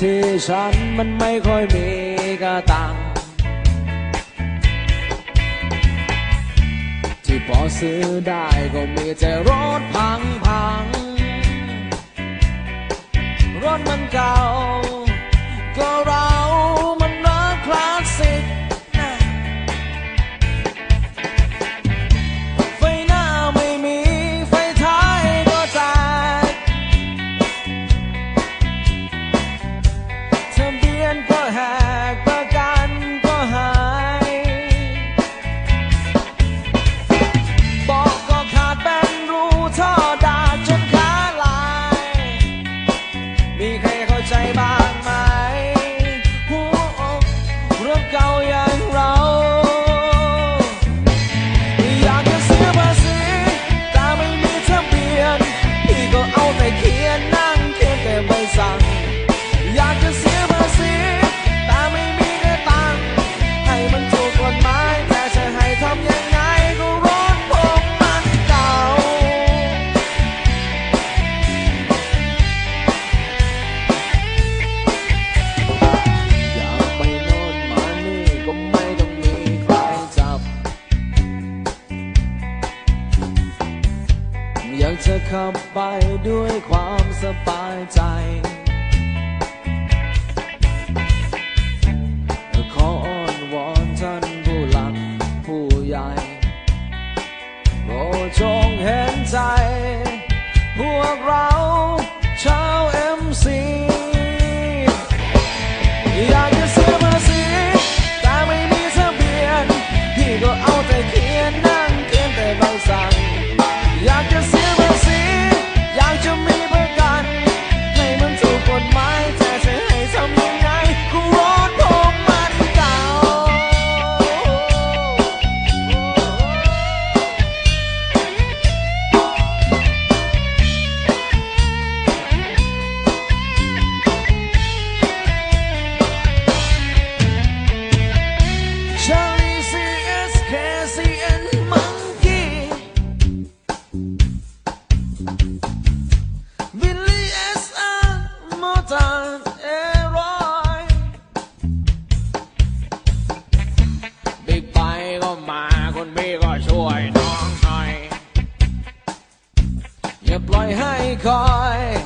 ที่ฉันมันไม่ค่อยมีก็ตังที่พอซื้อได้ก็มีแต่รถพังพังรถมันเก่า 再把ากจะขับไปด้วยความสบายใจ ขออ้อนวอนท่านผู้หลักผู้ใหญ่โปรดจงเห็นใจ พวกเรา ให้คอย